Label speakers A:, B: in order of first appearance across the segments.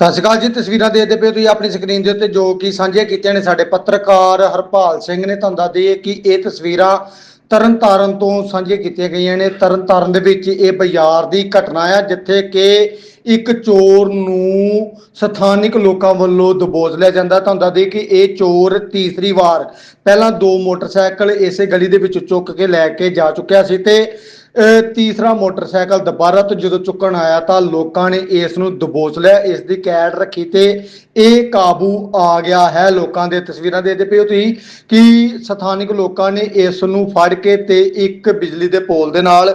A: ਸਤਿ ਸ਼੍ਰੀ ਅਕਾਲ ਜੀ, ਤਸਵੀਰਾਂ ਦੇਖਦੇ ਪਏ ਹੋ ਤੁਸੀਂ ਆਪਣੀ ਸਕਰੀਨ ਦੇ ਉੱਤੇ ਜੋ ਕਿ ਸਾਂਝੀਆਂ ਕੀਤੀਆਂ ਨੇ ਸਾਡੇ ਪੱਤਰਕਾਰ ਹਰਪਾਲ ਸਿੰਘ ਨੇ। ਤੁਹਾਨੂੰ ਦੱਸ ਦਈਏ ਕਿ ਇਹ ਤਸਵੀਰਾਂ ਤਰਨਤਾਰਨ ਤੋਂ ਸਾਂਝੀਆਂ ਕੀਤੀਆਂ ਗਈਆਂ ਨੇ। ਤਰਨਤਾਰਨ ਦੇ ਵਿੱਚ ਇਹ ਬਾਜ਼ਾਰ ਦੀ ਘਟਨਾ ਆ, ਜਿੱਥੇ ਕਿ ਇੱਕ ਚੋਰ ਨੂੰ ਸਥਾਨਿਕ ਲੋਕਾਂ ਵੱਲੋਂ ਦਬੋਚ ਲਿਆ ਜਾਂਦਾ। ਤੁਹਾਨੂੰ ਦੱਸ ਦਈਏ ਕਿ ਇਹ ਚੋਰ ਤੀਸਰੀ ਵਾਰ ਪਹਿਲਾਂ ਦੋ ਮੋਟਰਸਾਈਕਲ ਇਸੇ ਗਲੀ ਦੇ ਵਿੱਚ ਚੁੱਕ ਕੇ ਲੈ ਕੇ ਜਾ ਚੁੱਕਿਆ ਸੀ ਤੇ ਤੀਸਰਾ ਮੋਟਰਸਾਈਕਲ ਦੁਬਾਰਾ ਤੋਂ ਜਦੋਂ ਚੁੱਕਣ ਆਇਆ ਤਾਂ ਲੋਕਾਂ ਨੇ ਇਸ ਨੂੰ ਦਬੋਚ ਲਿਆ, ਇਸ ਦੀ ਕੈਡ ਰੱਖੀ ਤੇ ਇਹ ਕਾਬੂ ਆ ਗਿਆ ਹੈ ਲੋਕਾਂ ਦੇ ਤਸਵੀਰਾਂ ਦੇਖਦੇ ਪਏ ਹੋ ਤੁਸੀਂ ਕਿ ਸਥਾਨਕ ਲੋਕਾਂ ਨੇ ਇਸ ਨੂੰ ਫੜ ਕੇ ਤੇ ਇੱਕ ਬਿਜਲੀ ਦੇ ਪੋਲ ਦੇ ਨਾਲ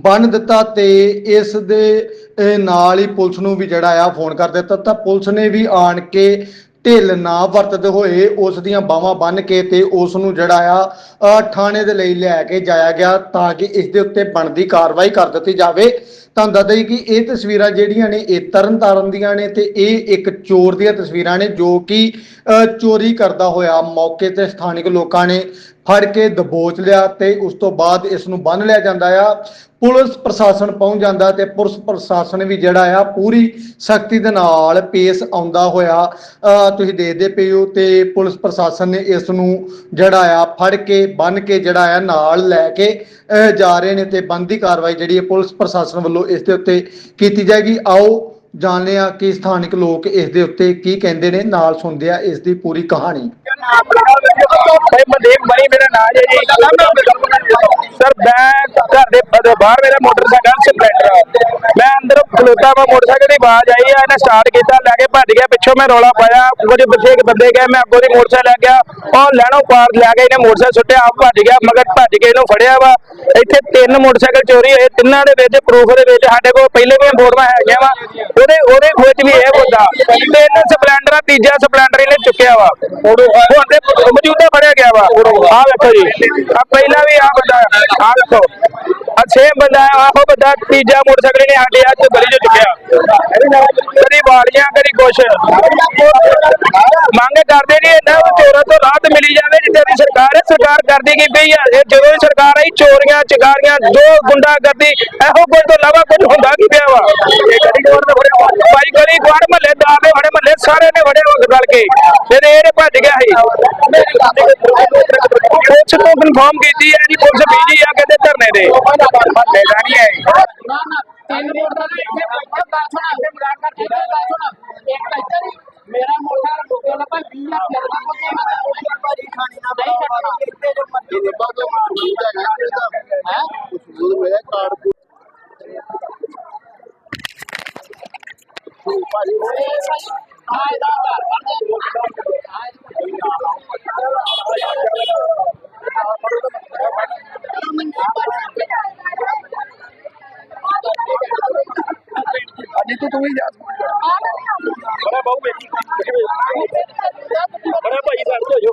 A: ਬੰਨ ਦਿੱਤਾ ਤੇ ਇਸ ਦੇ ਨਾਲ ਹੀ ਪੁਲਿਸ ਨੂੰ ਵੀ ਜਿਹੜਾ ਆ ਫੋਨ ਕਰ ਦਿੱਤਾ। ਤਾਂ ਪੁਲਿਸ ਨੇ ਵੀ ਆਣ ਕੇ ਢਿੱਲ ਨਾ ਵਰਤਦੇ ਹੋਏ ਉਸ ਦੀਆਂ ਬਾਹਾਂ ਬੰਨ ਕੇ ਤੇ ਉਸ ਨੂੰ ਜਿਹੜਾ ਆ ਥਾਣੇ ਦੇ ਲਈ ਲੈ ਕੇ ਜਾਇਆ ਗਿਆ ਤਾਂ ਕਿ ਇਸ ਦੇ ਉੱਤੇ ਬਣਦੀ ਕਾਰਵਾਈ ਕਰ ਦਿੱਤੀ ਜਾਵੇ। ਤੁਹਾਨੂੰ ਦੱਸ ਦਈਏ ਕਿ ਇਹ ਤਸਵੀਰਾਂ ਜਿਹੜੀਆਂ ਨੇ ਇਹ ਤਰਨ ਤਾਰਨ ਦੀਆਂ ਨੇ ਤੇ ਇਹ ਇੱਕ ਚੋਰ ਦੀਆਂ ਤਸਵੀਰਾਂ ਨੇ ਜੋ ਕਿ ਚੋਰੀ ਕਰਦਾ ਹੋਇਆ ਮੌਕੇ ਤੇ ਸਥਾਨਕ ਲੋਕਾਂ ਨੇ ਫੜ ਕੇ ਦਬੋਚ ਲਿਆ ਤੇ ਉਸ ਤੋਂ ਬਾਅਦ ਇਸ ਨੂੰ ਬੰਨ ਲਿਆ ਜਾਂਦਾ ਆ। ਪੁਲਿਸ ਪ੍ਰਸ਼ਾਸਨ ਪਹੁੰਚ ਜਾਂਦਾ ਤੇ ਪੁਲਿਸ ਪ੍ਰਸ਼ਾਸਨ ਵੀ ਜਿਹੜਾ ਆ ਪੂਰੀ ਸਖਤੀ ਦੇ ਨਾਲ ਪੇਸ਼ ਆਉਂਦਾ ਹੋਇਆ ਅ, ਤੁਸੀਂ ਦੇਖਦੇ ਪਏ ਹੋ ਤੇ ਪੁਲਿਸ ਪ੍ਰਸ਼ਾਸਨ ਨੇ ਇਸ ਨੂੰ ਜਿਹੜਾ ਆ ਫੜ ਕੇ ਬੰਨ ਕੇ ਜਿਹੜਾ ਆ ਨਾਲ ਲੈ ਕੇ ਅ, ਜਾ ਰਹੇ ਨੇ ਤੇ ਬੰਦੀ ਕਾਰਵਾਈ ਜਿਹੜੀ ਹੈ ਪੁਲਿਸ ਪ੍ਰਸ਼ਾਸਨ ਵੱਲੋਂ ਇਸ ਦੇ ਉੱਤੇ ਕੀਤੀ ਜਾਏਗੀ। ਆਓ ਜਾਣਦੇ ਆ ਕਿ ਸਥਾਨਕ ਲੋਕ ਇਸ ਦੇ ਉੱਤੇ ਕੀ ਕਹਿੰਦੇ ਨੇ, ਨਾਲ ਸੁਣਦੇ ਆ ਇਸ ਦੀ ਪੂਰੀ ਕਹਾਣੀ।
B: ਮਨਦੀਪ ਬਣੀ ਮੇਰਾ ਨਾਮ ਹੈ ਜੀ। ਸਰ, ਮੈਂ ਘਰ ਦੇ ਬਾਹਰ ਮੇਰਾ ਮੋਟਰਸਾਈਕਲ ਖਲੋਤਾ ਵਾ ਮੋਟਰਸਾਈਕਲ ਦੀ ਆਵਾਜ਼ ਆਈ ਆ, ਇਹਨੇ ਸਟਾਰਟ ਕੀਤਾ, ਲੈ ਕੇ ਭੱਜ ਗਿਆ, ਪਿੱਛੋਂ ਮੈਂ ਰੌਲਾ ਪਾਇਆ, ਕੁਝ ਪਿੱਛੇ ਇੱਕ ਬੰਦੇ ਗਏ, ਮੈਂ ਅੱਗੋਂ ਦੀ ਮੋਟਰਸਾਈਕਲ ਲੈ ਗਿਆ, ਉਹ ਲੈਣੋਂ ਪਾਰ ਲੈ ਕੇ ਇਹਨੇ ਮੋਟਰਸਾਈਕਲ ਸੁੱਟਿਆ, ਆਪ ਭੱਜ ਗਿਆ, ਮਗਰ ਭੱਜ ਕੇ ਇਹਨੂੰ ਫੜਿਆ ਵਾ। ਇੱਥੇ ਤਿੰਨ ਮੋਟਰਸਾਈਕਲ ਚੋਰੀ ਹੋਏ, ਤਿੰਨਾਂ ਦੇ ਵਿੱਚ ਪ੍ਰੂਫ ਦੇ ਵਿੱਚ ਸਾਡੇ ਕੋਲ ਪਹਿਲੇ ਵੀ ਫੋਟੋਆਂ ਹੈਗੀਆਂ ਵਾ, ਉਹਦੇ ਉਹਦੇ ਵਿੱਚ ਵੀ ਇਹ ਮੁੱਦਾ। ਤਿੰਨ ਸਪਲੈਂਡਰ ਤੀਜਾ ਸਪਲੈਂਡਰ ਇਹਨੇ ਚੁੱਕਿਆ ਵਾ। ਹੁਣ ਤੇ ਮੌਜੂਦਾ ਫੜਿਆ ਗਿਆ ਵਾ। ਆ ਵੇਖੋ ਜੀ ਆ ਪਹਿਲਾ ਵੀ ਆ ਬੰਦਾ ਆ ਵੇਖੋ। ਆ ਸੇਮ ਬੰਦਾ ਹੈ, ਆਹੋ ਬੰਦਾ ਤੀਜਾ ਮੋਟਰਸਾਈਕਲ ਨੇ ਸਾਡੇ ਅੱਜ ਗਲੀ ਚ ਚੁੱਕਿਆ। ਕਦੀ ਵਾਲੀਆਂ ਕਦੀ ਕੁਛ। ਮੰਗ ਕਰਦੇ ਨਹੀਂ ਇਹਨਾਂ ਨੂੰ ਚੋਰਾਂ ਤੋਂ ਰਾਹਤ ਮਿਲੀ ਜਾਵੇ ਜਿੱਦਾਂ ਦੀ ਸਰਕਾਰ ਸਰਕਾਰ ਕਰਦੀ ਕੀ ਪਈ ਆ? ਜਦੋਂ ਦੀ ਸਰਕਾਰ ਆਈ, ਚੋਰੀਆਂ ਚਕਾਰੀਆਂ ਦੋ ਗੁੰਡਾ ਕਰਦੀ ਇਹੋ ਕੁਝ ਤੋਂ ਇਲਾਵਾ ਕੁਝ ਹੁੰਦਾ ਕੀ ਪਿਆ ਵਾ? ਭਾਈ ਗਲੀ ਗਵਾਰ ਮਹੱਲੇ ਦਾਵੇ ਬੜੇ ਮਹੱਲੇ ਸਾਰੇ ਨੇ ਵੜੇ ਹੋ ਗਲ ਕੇ। ਫਿਰ ਇਹਨੇ ਭੱਜ ਗਿਆ ਸੀ, ਪੁਲਿਸ ਨੂੰ ਕਨਫਰਮ ਕੀਤੀ ਹੈ ਜੀ, ਪੁਲਿਸ ਬੀਜੀ ਆ ਕਹਿੰਦੇ ਧਰਨੇ ਦੇ ਮਹੱਲੇ ਨਹੀਂ ਹੈ
C: ਤਿੰਨ ਵੋਟ ਦਾ ਇੱਥੇ ਬੈਠਾ ਗੱਲ ਸੁਣਾ, ਇੱਥੇ ਮਜ਼ਾਕ ਕਰਕੇ ਇੱਥੇ ਗੱਲ ਇੱਕ ਇੱਧਰ ਹੀ, ਮੇਰਾ ਮੋਟਾ ਲੋਕਾਂ ਦਾ ਭਾਈ 20000 ਦਾ। ਖਾਣੀ ਨਾ ਨਹੀਂ ਛੱਡਣਾ ਇੱਥੇ ਜੋ ਮਰਜ਼ੀ
D: ਮੇਰਾ ਕਾਰਡ
C: ਭਾਜੀ ਓਏ ਘਰ ਬੰਦੇ
B: ਅੱਜ ਤੂੰ ਤੂੰ ਹੀ ਜਾ ਬੜਾ ਬਾਹੂ ਬੇਟੀ ਬੜਾ ਭਾਈ ਸਾਡ ਹੋ ਜੋ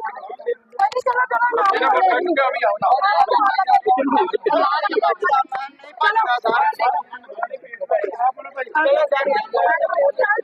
C: ਚੱਲ